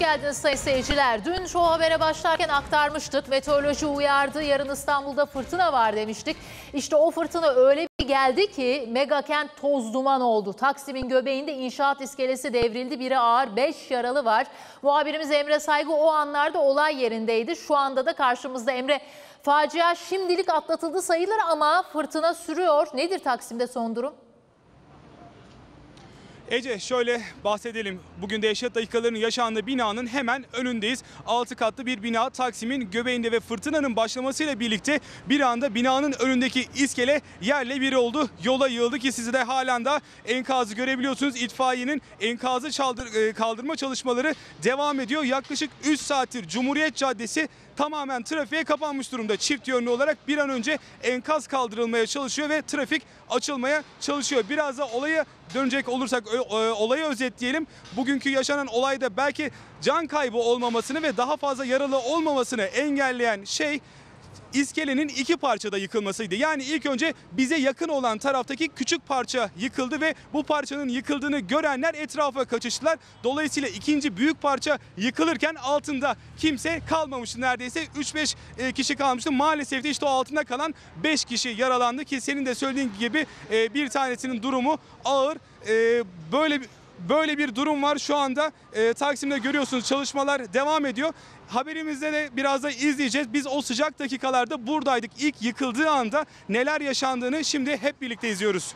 geldiniz sayın seyirciler. Dün şu habere başlarken aktarmıştık. Meteoroloji uyardı. Yarın İstanbul'da fırtına var demiştik. İşte o fırtına öyle bir geldi ki mega kent toz duman oldu. Taksim'in göbeğinde inşaat iskelesi devrildi. Biri ağır, 5 yaralı var. Muhabirimiz Emre Saygı o anlarda olay yerindeydi. Şu anda da karşımızda Emre. Facia şimdilik atlatıldı sayılır ama fırtına sürüyor. Nedir Taksim'de son durum? Ece şöyle bahsedelim. Bugün dehşet dakikalarının yaşandığı binanın hemen önündeyiz. 6 katlı bir bina Taksim'in göbeğinde ve fırtınanın başlamasıyla birlikte bir anda binanın önündeki iskele yerle bir oldu. Yola yığıldı ki siz de halen de enkazı görebiliyorsunuz. İtfaiyenin enkazı çaldır, e, kaldırma çalışmaları devam ediyor. Yaklaşık 3 saattir Cumhuriyet Caddesi tamamen trafiğe kapanmış durumda. Çift yönlü olarak bir an önce enkaz kaldırılmaya çalışıyor ve trafik açılmaya çalışıyor. Biraz da olayı dönecek olursak olayı özetleyelim. Bugünkü yaşanan olayda belki can kaybı olmamasını ve daha fazla yaralı olmamasını engelleyen şey iskelenin iki parçada yıkılmasıydı. Yani ilk önce bize yakın olan taraftaki küçük parça yıkıldı ve bu parçanın yıkıldığını görenler etrafa kaçıştılar. Dolayısıyla ikinci büyük parça yıkılırken altında kimse kalmamıştı neredeyse. 3-5 e, kişi kalmıştı. Maalesef de işte o altında kalan 5 kişi yaralandı ki senin de söylediğin gibi e, bir tanesinin durumu ağır. E, Böyle bir Böyle bir durum var şu anda e, Taksim'de görüyorsunuz çalışmalar devam ediyor. Haberimizde de biraz da izleyeceğiz. Biz o sıcak dakikalarda buradaydık. İlk yıkıldığı anda neler yaşandığını şimdi hep birlikte izliyoruz.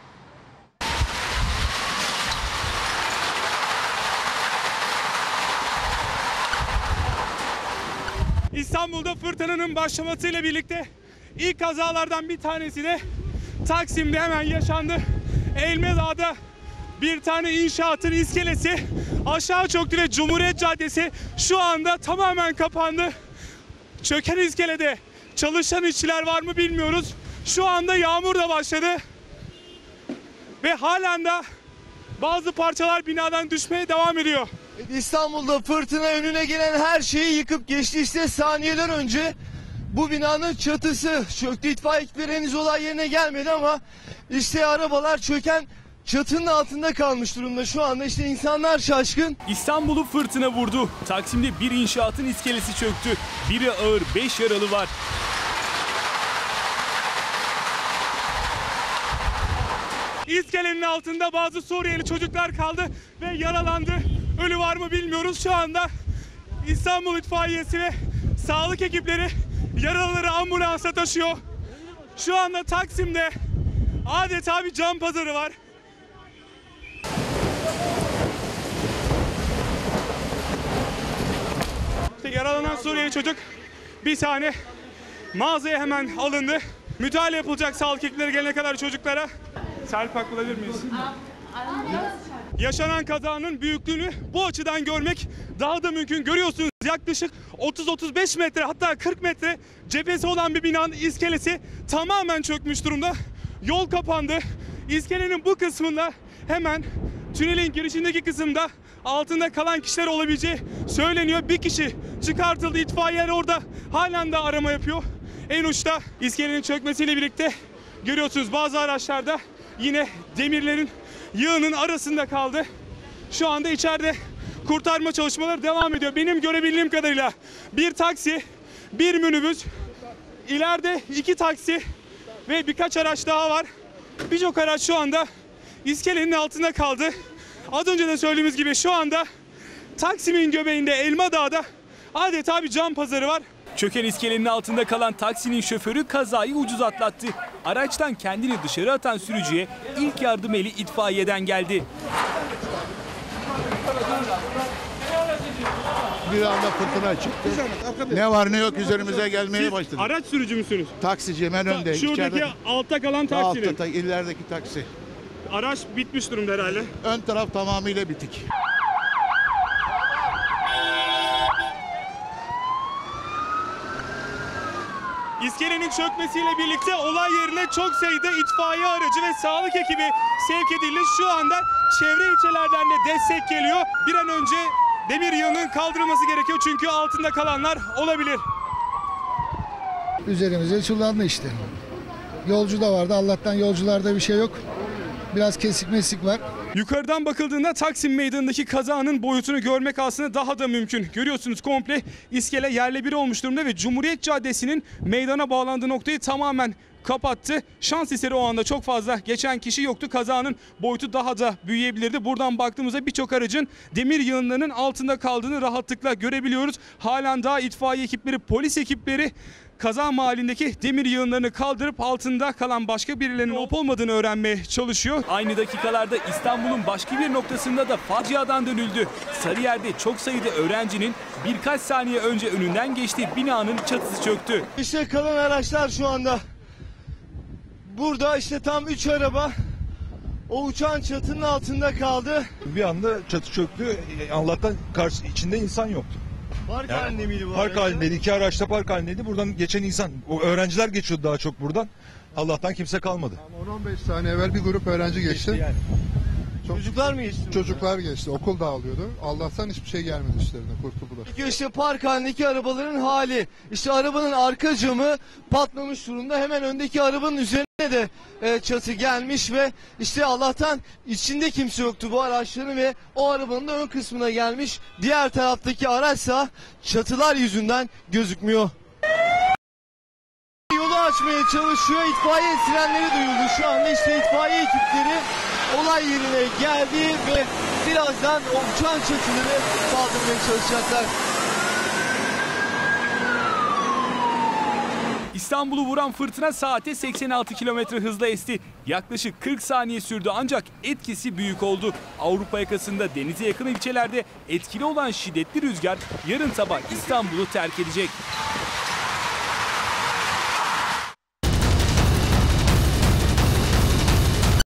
İstanbul'da fırtınanın başlamasıyla birlikte ilk kazalardan bir tanesi de Taksim'de hemen yaşandı. Elmadağ'da bir tane inşaatın iskelesi aşağı çöktü ve Cumhuriyet Caddesi şu anda tamamen kapandı. Çöken iskelede çalışan işçiler var mı bilmiyoruz. Şu anda yağmur da başladı. Ve halen de bazı parçalar binadan düşmeye devam ediyor. İstanbul'da fırtına önüne gelen her şeyi yıkıp geçti işte saniyeler önce bu binanın çatısı çöktü. İtfaiye ekipleri henüz olay yerine gelmedi ama işte arabalar çöken çatının altında kalmış durumda. Şu anda işte insanlar şaşkın. İstanbul'u fırtına vurdu. Taksim'de bir inşaatın iskelesi çöktü. Biri ağır, 5 yaralı var. İskelenin altında bazı Suriyeli çocuklar kaldı ve yaralandı. Ölü var mı bilmiyoruz şu anda. İstanbul İtfaiyesi ve sağlık ekipleri yaralıları ambulansa taşıyor. Şu anda Taksim'de adeta bir can pazarı var. Yaralanan Suriyeli çocuk bir tane mağazaya hemen alındı. Müdahale yapılacak sağlık ekipleri gelene kadar çocuklara. Serpak bulabilir miyiz? Yaşanan kazanın büyüklüğünü bu açıdan görmek daha da mümkün. Görüyorsunuz yaklaşık 30-35 metre hatta 40 metre cephesi olan bir binanın iskelesi tamamen çökmüş durumda. Yol kapandı. İskelenin bu kısmında hemen tünelin girişindeki kısımda altında kalan kişiler olabileceği söyleniyor. Bir kişi çıkartıldı. İtfaiyeler orada halen de arama yapıyor. En uçta iskelenin çökmesiyle birlikte görüyorsunuz bazı araçlarda yine demirlerin yığının arasında kaldı. Şu anda içeride kurtarma çalışmaları devam ediyor. Benim görebildiğim kadarıyla bir taksi, bir minibüs, ileride iki taksi ve birkaç araç daha var. Birçok araç şu anda iskelenin altında kaldı. Az önce de söylediğimiz gibi şu anda Taksim'in göbeğinde Elmadağ'da adeta bir can pazarı var. Çöken iskelenin altında kalan taksinin şoförü kazayı ucuz atlattı. Araçtan kendini dışarı atan sürücüye ilk yardım eli itfaiyeden geldi. Bir anda fırtına çıktı. Ne var ne yok üzerimize gelmeye başladı. araç sürücü müsünüz? Taksiciyim en önde. Şuradaki içeride- altta kalan taksinin. altta, ta- ilerideki taksi. Araç bitmiş durumda herhalde. Ön taraf tamamıyla bitik. İskelenin çökmesiyle birlikte olay yerine çok sayıda itfaiye aracı ve sağlık ekibi sevk edildi. Şu anda çevre ilçelerden de destek geliyor. Bir an önce demir yığının kaldırılması gerekiyor çünkü altında kalanlar olabilir. üzerimize çullandı işte. Yolcu da vardı. Allah'tan yolcularda bir şey yok. Biraz kesik mesik var. Yukarıdan bakıldığında Taksim Meydanı'ndaki kazanın boyutunu görmek aslında daha da mümkün. Görüyorsunuz komple iskele yerle bir olmuş durumda ve Cumhuriyet Caddesi'nin meydana bağlandığı noktayı tamamen kapattı. Şans eseri o anda çok fazla geçen kişi yoktu. Kazanın boyutu daha da büyüyebilirdi. Buradan baktığımızda birçok aracın demir yığınlarının altında kaldığını rahatlıkla görebiliyoruz. Halen daha itfaiye ekipleri, polis ekipleri kaza mahallindeki demir yığınlarını kaldırıp altında kalan başka birilerinin olup olmadığını öğrenmeye çalışıyor. Aynı dakikalarda İstanbul'un başka bir noktasında da faciadan dönüldü. Sarıyer'de çok sayıda öğrencinin birkaç saniye önce önünden geçtiği binanın çatısı çöktü. İşte kalan araçlar şu anda. Burada işte tam 3 araba o uçağın çatının altında kaldı. Bir anda çatı çöktü. Allah'tan karşı içinde insan yoktu. Park Yani halinde miydi bu Park aracı? halindeydi. iki araçta park halindeydi. Buradan geçen insan, o öğrenciler geçiyordu daha çok buradan. Allah'tan kimse kalmadı. 10-15 saniye evvel bir grup öğrenci geçti. Yani. Çocuklar mı geçti? Çocuklar geçti. Okul dağılıyordu. Allah'tan hiçbir şey gelmedi üstlerine. Kurtuldular. Çünkü işte park halindeki arabaların hali. İşte arabanın arka camı patlamış durumda. Hemen öndeki arabanın üzerine de e, çatı gelmiş ve işte Allah'tan içinde kimse yoktu bu araçların ve o arabanın da ön kısmına gelmiş. Diğer taraftaki araçsa çatılar yüzünden gözükmüyor. Yolu açmaya çalışıyor. İtfaiye sirenleri duyuldu. Şu anda işte itfaiye ekipleri olay yerine geldi ve birazdan o uçan çatıları kaldırmaya çalışacaklar. İstanbul'u vuran fırtına saate 86 kilometre hızla esti. Yaklaşık 40 saniye sürdü ancak etkisi büyük oldu. Avrupa yakasında denize yakın ilçelerde etkili olan şiddetli rüzgar yarın sabah İstanbul'u terk edecek.